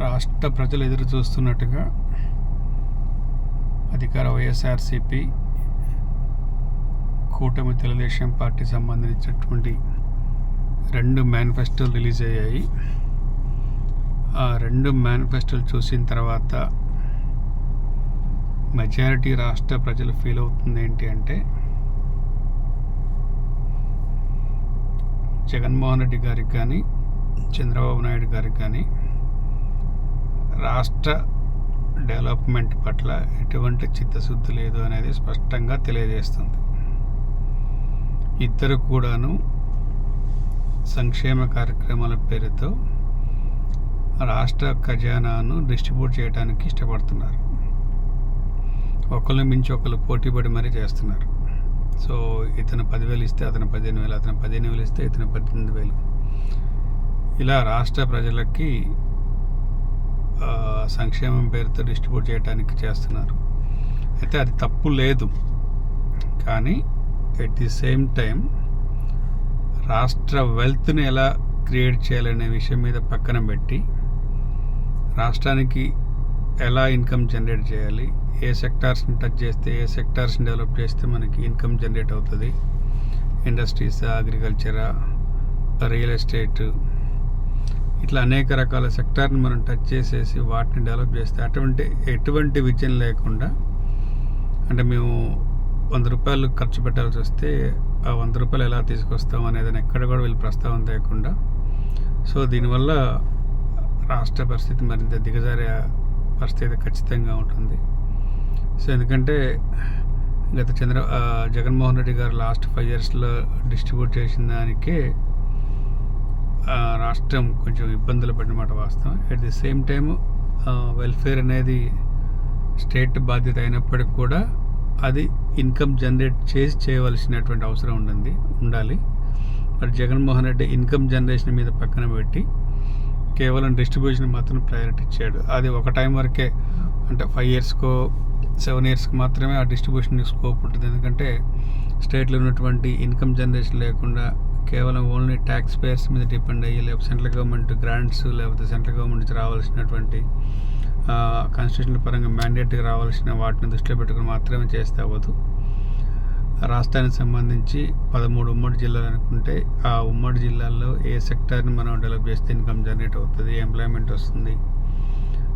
రాష్ట్ర ప్రజలు ఎదురు చూస్తున్నట్టుగా అధికార వైఎస్ఆర్సిపి కూటమి తెలుగుదేశం పార్టీ సంబంధించినటువంటి రెండు మేనిఫెస్టోలు రిలీజ్ అయ్యాయి. ఆ రెండు మేనిఫెస్టోలు చూసిన తర్వాత మెజారిటీ రాష్ట్ర ప్రజలు ఫీల్ అవుతుంది ఏంటి అంటే జగన్మోహన్ రెడ్డి గారికి కానీ చంద్రబాబు నాయుడు గారికి కానీ రాష్ట్ర డెవలప్మెంట్ పట్ల ఎటువంటి చిత్తశుద్ధి లేదు అనేది స్పష్టంగా తెలియజేస్తుంది. ఇద్దరు కూడాను సంక్షేమ కార్యక్రమాల పేరుతో రాష్ట్ర ఖజానాను డిస్ట్రిబ్యూట్ చేయడానికి ఇష్టపడుతున్నారు. ఒకళ్ళు మించి ఒకళ్ళు పోటీపడి మరీ చేస్తున్నారు. సో ఇతను పదివేలు ఇస్తే అతను పదిహేను వేలు అతను పదిహేను వేలు ఇస్తే ఇతను పద్దెనిమిది వేలు. ఇలా రాష్ట్ర ప్రజలకి సంక్షేమం పేరుతో డిస్ట్రిబ్యూట్ చేయడానికి చేస్తున్నారు. అయితే అది తప్పు లేదు. కానీ ఎట్ ది సేమ్ టైం రాష్ట్ర వెల్త్ని ఎలా క్రియేట్ చేయాలనే విషయం మీద పక్కన పెట్టి రాష్ట్రానికి ఎలా ఇన్కమ్ జనరేట్ చేయాలి ఏ సెక్టార్స్ని టచ్ చేస్తే ఏ సెక్టార్స్ని డెవలప్ చేస్తే మనకి ఇన్కమ్ జనరేట్ అవుతుంది? ఇండస్ట్రీస్ అగ్రికల్చరా రియల్ ఎస్టేట్ ఇట్లా అనేక రకాల సెక్టార్ని మనం టచ్ చేసేసి వాటిని డెవలప్ చేస్తే అటువంటి ఎటువంటి విజయం లేకుండా అంటే మేము వంద రూపాయలు ఖర్చు పెట్టాల్సి వస్తే ఆ వంద రూపాయలు ఎలా తీసుకొస్తాం అనేది ఎక్కడ కూడా వీళ్ళు ప్రస్తావన లేకుండా సో దీనివల్ల రాష్ట్ర పరిస్థితి మరింత దిగజారే పరిస్థితి ఖచ్చితంగా ఉంటుంది. సో ఎందుకంటే గత చంద్ర జగన్మోహన్ రెడ్డి గారు లాస్ట్ ఫైవ్ ఇయర్స్లో డిస్ట్రిబ్యూట్ చేసిన దానికే రాష్ట్రం కొంచెం ఇబ్బందులు పడినమాట వాస్తవం. At the same time welfare అనేది స్టేట్ బాధ్యత అయినప్పటికి కూడా అది ఇన్కమ్ జనరేట్ చేసి చేయవలసినటువంటి అవసరం ఉండింది ఉండాలి. మరి జగన్మోహన్ రెడ్డి ఇన్కమ్ జనరేషన్ మీద పక్కన పెట్టి కేవలం డిస్ట్రిబ్యూషన్ మాత్రం ప్రయారిటీ ఇచ్చాడు. అది ఒక టైం వరకే అంటే ఫైవ్ ఇయర్స్కో సెవెన్ ఇయర్స్కి మాత్రమే ఆ డిస్ట్రిబ్యూషన్ స్కోప్ ఉంటుంది. ఎందుకంటే స్టేట్లో ఉన్నటువంటి ఇన్కమ్ జనరేషన్ లేకుండా కేవలం ఓన్లీ ట్యాక్స్ పేయర్స్ మీద డిపెండ్ అయ్యి లేకపోతే సెంట్రల్ గవర్నమెంట్ గ్రాంట్స్ లేకపోతే సెంట్రల్ గవర్నమెంట్ నుంచి రావాల్సినటువంటి కాన్స్టిట్యూషన్ పరంగా మ్యాండేట్గా రావాల్సిన వాటిని దృష్టిలో పెట్టుకుని మాత్రమే చేస్తే అవ్వదు. రాష్ట్రానికి సంబంధించి పదమూడు ఉమ్మడి జిల్లాలు అనుకుంటే ఆ ఉమ్మడి జిల్లాల్లో ఏ సెక్టార్ని మనం డెవలప్ చేస్తే ఇన్కమ్ జనరేట్ అవుతుంది ఎంప్లాయ్మెంట్ వస్తుంది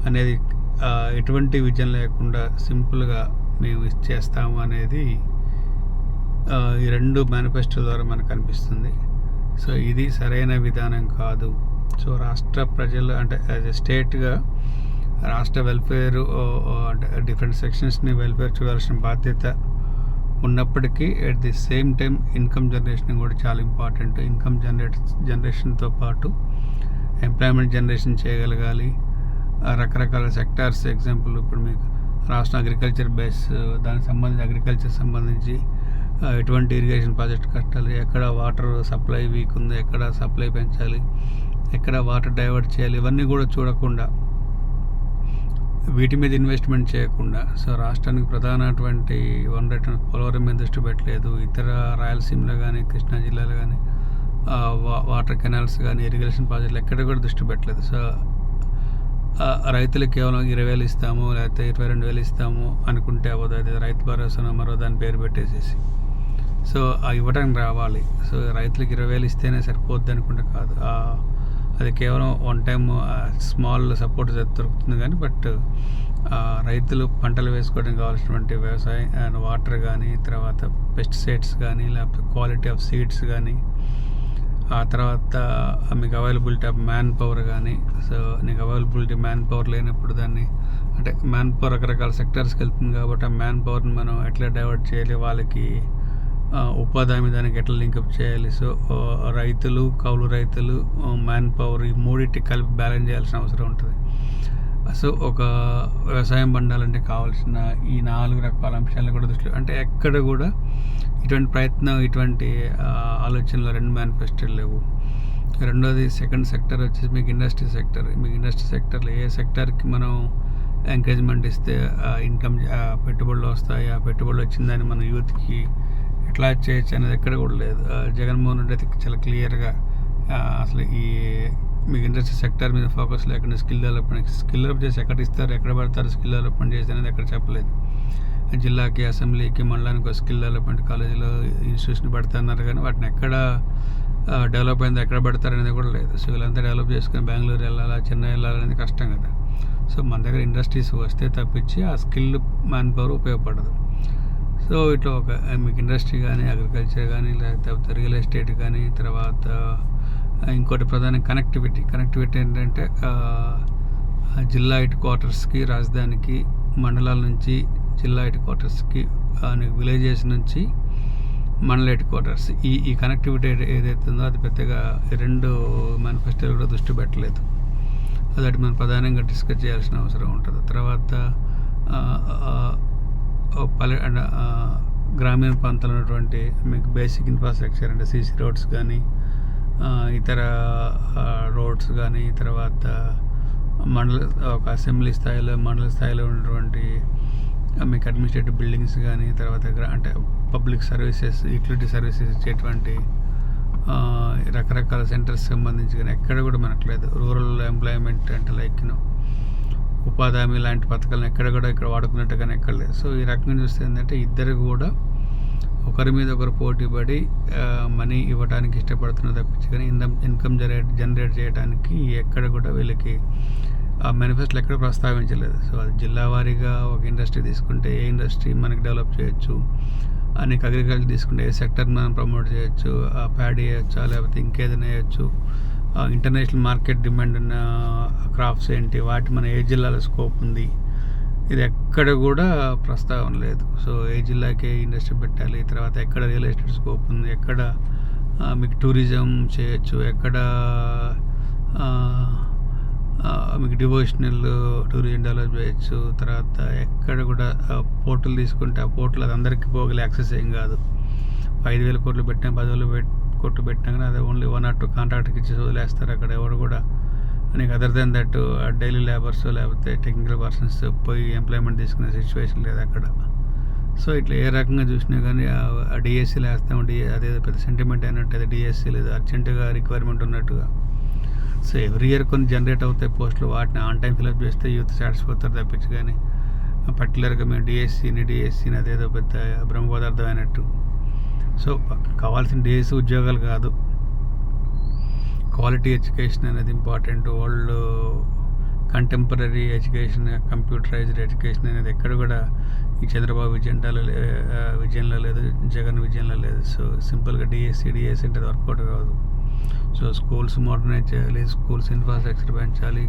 అనేది ఎటువంటి విజయం లేకుండా సింపుల్గా మేము చేస్తాము అనేది ఈ రెండు మేనిఫెస్టో ద్వారా మనకు అనిపిస్తుంది. సో ఇది సరైన విధానం కాదు. సో రాష్ట్ర ప్రజలు అంటే యాజ్ ఎ స్టేట్గా రాష్ట్ర వెల్ఫేర్ అంటే డిఫరెంట్ సెక్షన్స్ని వెల్ఫేర్ చూడాల్సిన బాధ్యత ఉన్నప్పటికీ at the same time income generation కూడా చాలా ఇంపార్టెంట్ ఇన్కమ్ జనరేట్ జనరేషన్తో పాటు ఎంప్లాయ్మెంట్ జనరేషన్ చేయగలగాలి. రకరకాల సెక్టార్స్ ఎగ్జాంపుల్ ఇప్పుడు మీకు రాష్ట్ర అగ్రికల్చర్ బేస్ దానికి సంబంధించి అగ్రికల్చర్ సంబంధించి ఎటువంటి ఇరిగేషన్ ప్రాజెక్ట్ కట్టాలి ఎక్కడ వాటర్ సప్లై వీక్ ఉంది ఎక్కడ సప్లై పెంచాలి ఎక్కడ వాటర్ డైవర్ట్ చేయాలి ఇవన్నీ కూడా చూడకుండా వీటి మీద ఇన్వెస్ట్మెంట్ చేయకుండా. సో రాష్ట్రానికి ప్రధానటువంటి రైట్ పోలవరం మీద దృష్టి పెట్టలేదు. ఇతర రాయలసీమలో కానీ కృష్ణా జిల్లాలో కానీ వాటర్ కెనాల్స్ కానీ ఇరిగేషన్ ప్రాజెక్టులు ఎక్కడ కూడా దృష్టి పెట్టలేదు. సో రైతులు రైతులకు కేవలం ఇరవై వేలు ఇస్తాము లేకపోతే ఇరవై రెండు వేలు ఇస్తాము అనుకుంటే అవ్వదు. అది రైతు భరోసాను మరో దాని పేరు పెట్టేసేసి. సో ఆ ఇవ్వడానికి రావాలి. సో రైతులకు ఇరవై వేలు ఇస్తేనే సరిపోద్ది అనుకుంటే కాదు. అది కేవలం వన్ టైం స్మాల్ సపోర్ట్ దొరుకుతుంది కానీ బట్ రైతులు పంటలు వేసుకోవడానికి కావాల్సినటువంటి వ్యవసాయం అండ్ వాటర్ కానీ తర్వాత పెస్టిసైడ్స్ కానీ లేకపోతే క్వాలిటీ ఆఫ్ సీడ్స్ కానీ ఆ తర్వాత మీకు అవైలబిలిటీ ఆఫ్ మ్యాన్ పవర్ కానీ సో నీకు అవైలబిలిటీ మ్యాన్ పవర్ లేనప్పుడు దాన్ని అంటే మ్యాన్ పవర్ రకరకాల సెక్టర్స్కి వెళ్తుంది కాబట్టి ఆ మ్యాన్ పవర్ని మనం ఎట్లా డైవర్ట్ చేయాలి వాళ్ళకి ఉపాధి హామీ దానికి ఎట్లా లింకప్ చేయాలి? సో రైతులు కౌలు రైతులు మ్యాన్ పవర్ ఈ మూడింటి కలిపి బ్యాలెన్స్ చేయాల్సిన అవసరం ఉంటుంది. సో ఒక వ్యవసాయం పండాలంటే కావాల్సిన ఈ నాలుగు రకాల అంశాలను కూడా దృష్టిలో అంటే ఎక్కడ కూడా ఇటువంటి ప్రయత్నం ఇటువంటి ఆలోచనలు రెండు మేనిఫెస్టోలు లేవు. రెండోది సెకండ్ సెక్టర్ వచ్చేసి మీకు ఇండస్ట్రీ సెక్టర్ మీకు ఇండస్ట్రీ సెక్టర్లో ఏ సెక్టర్కి మనం ఎంకరేజ్మెంట్ ఇస్తే ఇన్కమ్ పెట్టుబడులు వస్తాయి? ఆ పెట్టుబడులు వచ్చిందని మన యూత్కి ఎట్లా చేయొచ్చు అనేది ఎక్కడ కూడా లేదు. జగన్మోహన్ రెడ్డి అయితే చాలా క్లియర్గా అసలు ఈ మీకు ఇండస్ట్రీ సెక్టర్ మీద ఫోకస్ లేకుండా స్కిల్ డెవలప్మెంట్ స్కిల్ డెవలప్ చేసి ఎక్కడ ఇస్తారు ఎక్కడ పడతారు స్కిల్ డెవలప్మెంట్ చేసి అనేది ఎక్కడ చెప్పలేదు. జిల్లాకి అసెంబ్లీకి మండలానికి ఒక స్కిల్ డెవలప్మెంట్ కాలేజీలో ఇన్స్టిట్యూషన్ పెడతాన్నారు కానీ వాటిని ఎక్కడ డెవలప్ అయింది ఎక్కడ పెడతారు అనేది కూడా లేదు. సో వీళ్ళంతా డెవలప్ చేసుకుని బెంగళూరు వెళ్ళాలా చెన్నై వెళ్ళాలనేది కష్టం కదా. సో మన దగ్గర ఇండస్ట్రీస్ వస్తే తప్పించి ఆ స్కిల్ మ్యాన్ పవర్ ఉపయోగపడదు. సో ఇట్లా ఒక మీకు ఇండస్ట్రీ కానీ అగ్రికల్చర్ కానీ లేకపోతే రియల్ ఎస్టేట్ కానీ తర్వాత ఇంకోటి ప్రధాన కనెక్టివిటీ. కనెక్టివిటీ ఏంటంటే జిల్లా హెడ్ క్వార్టర్స్కి రాజధానికి మండలాల నుంచి జిల్లా హెడ్ క్వార్టర్స్కి విలేజెస్ నుంచి మండల హెడ్ క్వార్టర్స్. ఈ ఈ కనెక్టివిటీ ఏదైతే ఉందో అది పెద్దగా రెండు మేనిఫెస్టోలు కూడా దృష్టి పెట్టలేదు. అదటి మనం ప్రధానంగా డిస్కస్ చేయాల్సిన అవసరం ఉంటుంది. తర్వాత పల్లె గ్రామీణ ప్రాంతాల్లో ఉన్నటువంటి మీకు బేసిక్ ఇన్ఫ్రాస్ట్రక్చర్ అంటే సీసీ రోడ్స్ కానీ ఇతర రోడ్స్ కానీ తర్వాత మండల ఒక అసెంబ్లీ స్థాయిలో మండల స్థాయిలో ఉన్నటువంటి మీకు అడ్మినిస్ట్రేటివ్ బిల్డింగ్స్ కానీ తర్వాత గ్రా- అంటే పబ్లిక్ సర్వీసెస్ యూటిలిటీ సర్వీసెస్ ఇచ్చేటువంటి రకరకాల సెంటర్స్ సంబంధించి కానీ ఎక్కడ కూడా మనకు లేదు. రూరల్ ఎంప్లాయ్మెంట్ అంటే లైక్ యూనో ఉపాధి హామీ లాంటి పథకాలను ఎక్కడ కూడా ఇక్కడ వాడుకున్నట్టుగానే ఎక్కడ లేదు. సో ఈ రకంగా చూస్తే ఏంటంటే ఇద్దరు కూడా ఒకరి మీద ఒకరు పోటీ పడి మనీ ఇవ్వడానికి ఇష్టపడుతున్న తప్పించి కానీ ఇన్కమ్ ఇన్కమ్ జనరేట్ జనరేట్ చేయడానికి ఎక్కడ కూడా వీళ్ళకి ఆ మేనిఫెస్టోలు ఎక్కడ ప్రస్తావించలేదు. సో అది జిల్లా వారీగా ఒక ఇండస్ట్రీ తీసుకుంటే ఏ ఇండస్ట్రీ మనకి డెవలప్ చేయొచ్చు? అనేక అగ్రికల్చర్ తీసుకుంటే ఏ సెక్టర్ మనం ప్రమోట్ చేయొచ్చు? ఆ ప్యాడీ వేయచ్చా? లేకపోతే ఇంకేదైనా వేయచ్చు? ఇంటర్నేషనల్ మార్కెట్ డిమాండ్ ఉన్న క్రాప్స్ ఏంటి వాటి మన ఏ జిల్లాలో స్కోప్ ఉంది ఇది ఎక్కడ కూడా ప్రస్తావన లేదు. సో ఏ జిల్లాకే ఇండస్ట్రీ పెట్టాలి తర్వాత ఎక్కడ రియల్ ఎస్టేట్ స్కోప్ ఉంది ఎక్కడ మీకు టూరిజం చేయొచ్చు ఎక్కడ మీకు డివోషనల్ టూరిజం డెవలప్ చేయొచ్చు తర్వాత ఎక్కడ కూడా పోర్టులు తీసుకుంటే ఆ పోర్టులు అది అందరికీ పోగలే యాక్సెస్ ఏం కాదు. ఐదు వేల కోట్లు పెట్టినా పదివేలు పెట్టి కొట్టు పెట్టినా కానీ అది ఓన్లీ వన్ ఆర్ టూ కాంట్రాక్ట్కి ఇచ్చి వదిలేస్తారు అక్కడ ఎవరు కూడా. నీకు other than that daily labours లేకపోతే టెక్నికల్ పర్సన్స్ పోయి ఎంప్లాయ్మెంట్ తీసుకునే సిచ్యువేషన్ లేదు అక్కడ. సో ఇట్లా ఏ రకంగా చూసినా కానీ ఆ డిఎస్సీలు వేస్తాం డిఏ అదే పెద్ద సెంటిమెంట్ అయినట్టు అది డిఎస్సీ లేదు అర్జెంటుగా రిక్వైర్మెంట్ ఉన్నట్టుగా. సో ఎవ్రీ ఇయర్ కొన్ని జనరేట్ అవుతాయి పోస్టులు వాటిని ఆన్ టైం ఫిల్అప్ చేస్తే యూత్ సాటిస్ఫైతారు తప్పించి కానీ పర్టికులర్గా మేము డిఎస్సీని డిఎస్సీని అదేదో పెద్ద బ్రహ్మ పదార్థం అయినట్టు. సో కావాల్సిన డేస్ ఉద్యోగాలు కాదు. క్వాలిటీ ఎడ్యుకేషన్ అనేది important world contemporary education computerised education అనేది ఎక్కడ కూడా ఈ చంద్రబాబు విజయంలో విజయంలో లేదు జగన్ విజయంలో లేదు. సో సింపుల్గా డిఎస్సి డిఎస్సి అంటే వర్కౌట్ కాదు. సో స్కూల్స్ మోడర్నైజ్ చేయాలి స్కూల్స్ ఇన్ఫ్రాస్ట్రక్చర్ పెంచాలి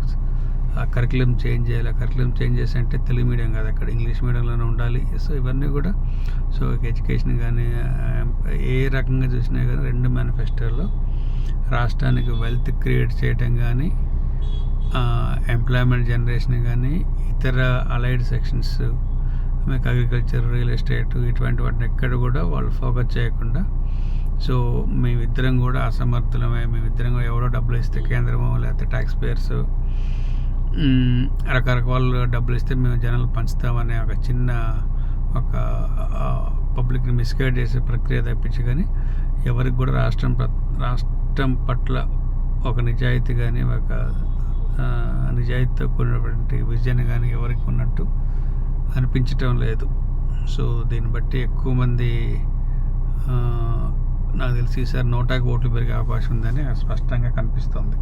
ఆ కరికులం చేంజ్ చేయాలి. కరికులం చేంజ్ చేసి అంటే తెలుగు మీడియం కాదు అక్కడ. ఇంగ్లీష్ మీడియంలోనే ఉండాలి. సో ఇవన్నీ కూడా. సో ఎడ్యుకేషన్ కానీ ఏ రకంగా చూసినా కానీ రెండు మేనిఫెస్టోలో రాష్ట్రానికి వెల్త్ క్రియేట్ చేయటం కానీ ఎంప్లాయ్మెంట్ జనరేషన్ కానీ ఇతర అలైడ్ సెక్షన్స్ మీకు అగ్రికల్చర్ రియల్ ఎస్టేట్ ఇటువంటి వాటిని ఎక్కడ కూడా వాళ్ళు ఫోకస్ చేయకుండా సో మేమిద్దరం కూడా అసమర్థులమే. మేమిద్దరం కూడా ఎవరో డబ్బులు ఇస్తే కేంద్రమో లేకపోతే ట్యాక్స్ పేయర్స్ రకరకాల డబ్బులు ఇస్తే మేము జనాలు పంచుతామనే ఒక చిన్న ఒక పబ్లిక్ని మిస్గైడ్ చేసే ప్రక్రియ తప్పించి కానీ ఎవరికి కూడా రాష్ట్రం రాష్ట్రం పట్ల ఒక నిజాయితీ కానీ ఒక నిజాయితీతో కూడినటువంటి విజన్ కానీ ఎవరికి ఉన్నట్టు అనిపించటం లేదు. సో దీన్ని బట్టి ఎక్కువ మంది నాకు తెలిసి ఈసారి నోటాకి ఓట్లు పెరిగే అవకాశం ఉందని స్పష్టంగా కనిపిస్తుంది.